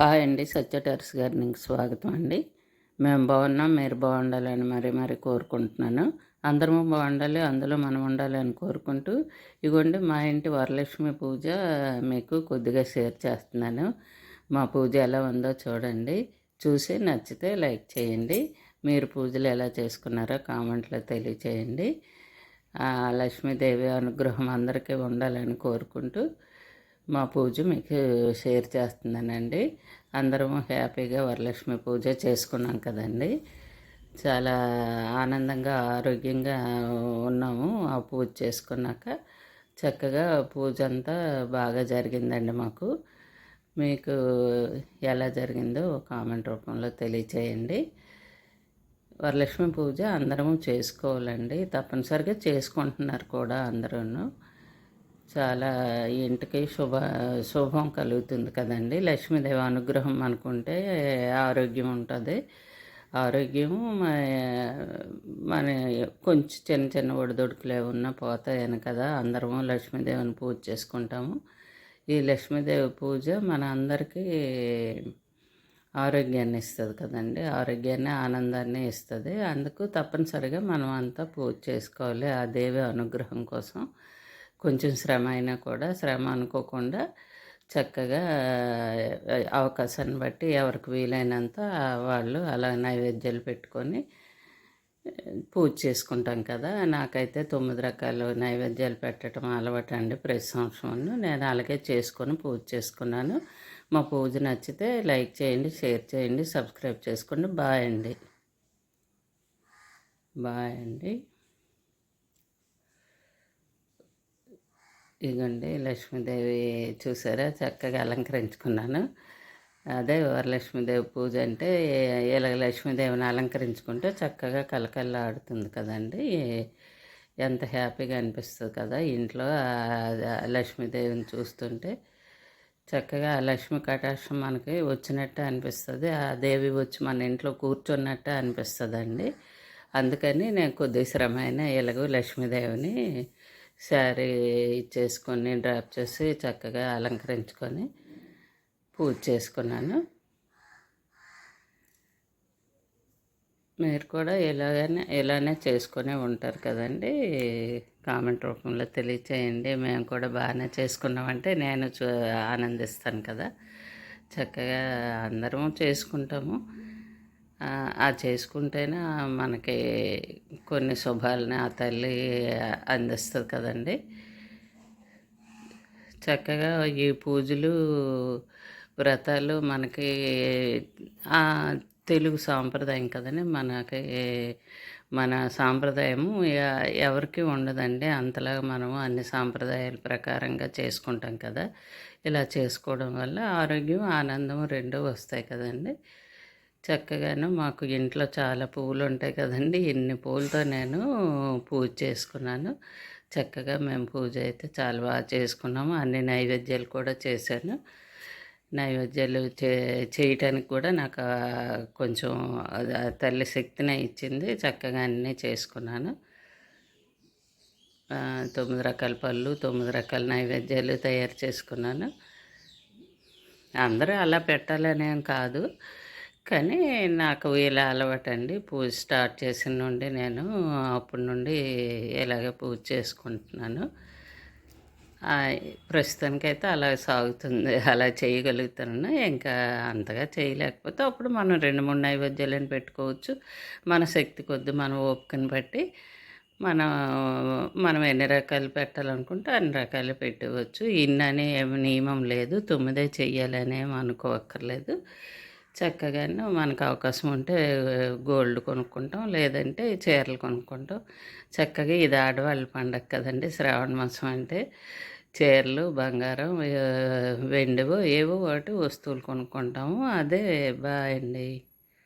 Hi అండి సత్య టెర్స్ gardening స్వాగతం అండి. మేము బాగున్నాం మీరు బాగుండాలని మరీ మరీ కోరుకుంటున్నాను. అందరము బాగుండాలి అందులో మనం ఉండాలి అని కోరుకుంటూ ఇగోండి మా ఇంటి వరలక్ష్మి పూజ మీకు కొద్దిగా షేర్ చేస్తున్నాను. మా పూజ ఎలా ఉందో చూడండి. చూసి నచ్చితే లైక్ చేయండి. మీరు పూజలు ఎలా చేసుకున్నారో కామెంట్లో తెలియచేయండి. లక్ష్మీదేవి అనుగ్రహం అందరికీ ఉండాలని కోరుకుంటూ మా పూజ మీకు షేర్ చేస్తున్నానండి. అందరం హ్యాపీగా వరలక్ష్మి పూజ చేసుకున్నాం కదండి. చాలా ఆనందంగా ఆరోగ్యంగా ఉన్నాము ఆ పూజ చేసుకున్నాక. చక్కగా పూజ అంతా బాగా జరిగిందండి మాకు. మీకు ఎలా జరిగిందో కామెంట్ రూపంలో తెలియచేయండి. వరలక్ష్మి పూజ అందరము చేసుకోవాలండి. తప్పనిసరిగా చేసుకుంటున్నారు కూడా అందరూ చాలా ఇంటికి శుభ శుభం కలుగుతుంది కదండి. లక్ష్మీదేవి అనుగ్రహం అనుకుంటే ఆరోగ్యం ఉంటుంది. ఆరోగ్యం మన కొంచెం చిన్న చిన్న ఒడిదొడుకులు ఏమన్నా పోతాయని కదా. అందరము లక్ష్మీదేవిని పూజ చేసుకుంటాము. ఈ లక్ష్మీదేవి పూజ మన అందరికీ ఆరోగ్యాన్ని ఇస్తుంది కదండి. ఆరోగ్యాన్ని ఆనందాన్ని ఇస్తుంది. అందుకు తప్పనిసరిగా మనం అంతా పూజ చేసుకోవాలి ఆ దేవి అనుగ్రహం కోసం. కొంచెం శ్రమ అయినా కూడా శ్రమ అనుకోకుండా చక్కగా అవకాశాన్ని బట్టి ఎవరికి వీలైనంత వాళ్ళు అలా నైవేద్యాలు పెట్టుకొని పూజ చేసుకుంటాం కదా. నాకైతే తొమ్మిది రకాలు నైవేద్యాలు పెట్టడం అలవాటు అండి. ప్రతి సంవత్సరం నేను అలాగే చేసుకొని పూజ చేసుకున్నాను. మా పూజ నచ్చితే లైక్ చేయండి షేర్ చేయండి సబ్స్క్రైబ్ చేసుకోండి. బాయ్ అండి. బాయ్ అండి. ఇదిగోండి లక్ష్మీదేవి చూసారా? చక్కగా అలంకరించుకున్నాను. అదే వరలక్ష్మీదేవి పూజ అంటే ఇలా లక్ష్మీదేవిని అలంకరించుకుంటే చక్కగా కలకల్లాడుతుంది కదండి. ఎంత హ్యాపీగా అనిపిస్తుంది కదా. ఇంట్లో లక్ష్మీదేవిని చూస్తుంటే చక్కగా ఆ లక్ష్మి కటాక్షం మనకి వచ్చినట్టే అనిపిస్తుంది. ఆ దేవి వచ్చి మన ఇంట్లో కూర్చున్నట్టే అనిపిస్తుంది అందుకని నేను కొద్ది శ్రమైన ఎలాగో లక్ష్మీదేవిని శారీ ఇచ్చేసుకొని డ్రాప్ చేసి చక్కగా అలంకరించుకొని పూజ చేసుకున్నాను. మీరు కూడా ఇలాగనే ఇలానే చేసుకునే ఉంటారు కదండి. కామెంట్ రూపంలో తెలియచేయండి. మేము కూడా బాగానే చేసుకున్నామంటే నేను ఆనందిస్తాను కదా. చక్కగా అందరం చేసుకుంటాము. ఆ చేసుకుంటేనే మనకి కొన్ని శుభాలని ఆ తల్లి అందిస్తుంది కదండి. చక్కగా ఈ పూజలు వ్రతాలు మనకి తెలుగు సాంప్రదాయం కదండి. మనకి మన సాంప్రదాయము ఎవరికి ఉండదండి. అంతలాగా మనము అన్ని సాంప్రదాయాల ప్రకారంగా చేసుకుంటాం కదా. ఇలా చేసుకోవడం వల్ల ఆరోగ్యం ఆనందం రెండూ వస్తాయి కదండి. చక్కగాను మాకు ఇంట్లో చాలా పువ్వులు ఉంటాయి కదండి. ఇన్ని పూలతో నేను పూజ చేసుకున్నాను. చక్కగా మేము పూజ అయితే చాలా బాగా చేసుకున్నాము. అన్ని నైవేద్యాలు కూడా చేశాను. నైవేద్యాలు చే చేయటానికి కూడా నాకు కొంచెం తల్లి శక్తినే ఇచ్చింది. చక్కగా అన్నీ చేసుకున్నాను. తొమ్మిది రకాల పళ్ళు తొమ్మిది రకాల నైవేద్యాలు తయారు చేసుకున్నాను. అందరూ అలా పెట్టాలనేం కాదు. కానీ నాకు ఇలా అలవాటండి. పూజ స్టార్ట్ చేసిన నుండి నేను అప్పటి నుండి ఇలాగే పూజ చేసుకుంటున్నాను. ప్రస్తుతానికైతే అలా సాగుతుంది. అలా చేయగలుగుతాను ఇంకా అంతగా చేయలేకపోతే అప్పుడు మనం రెండు మూడు నైవేద్యాలను పెట్టుకోవచ్చు. మన శక్తి కొద్ది మన ఓపికను బట్టి మనం మనం ఎన్ని రకాలు పెట్టాలనుకుంటే అన్ని రకాలు పెట్టవచ్చు. ఇన్ననే ఏమి నియమం లేదు. తొమ్మిదే చెయ్యాలని అనుకోవక్కర్లేదు చక్కగాను మనకు అవకాశం ఉంటే గోల్డ్ కొనుక్కుంటాం లేదంటే చీరలు కొనుక్కుంటాం. చక్కగా ఇది ఆడవాళ్ళ పండగ కదండి శ్రావణ మాసం అంటే. చీరలు బంగారం వెండివో ఏవో ఒకటి వస్తువులు కొనుక్కుంటాము. అదే బాగా అండి.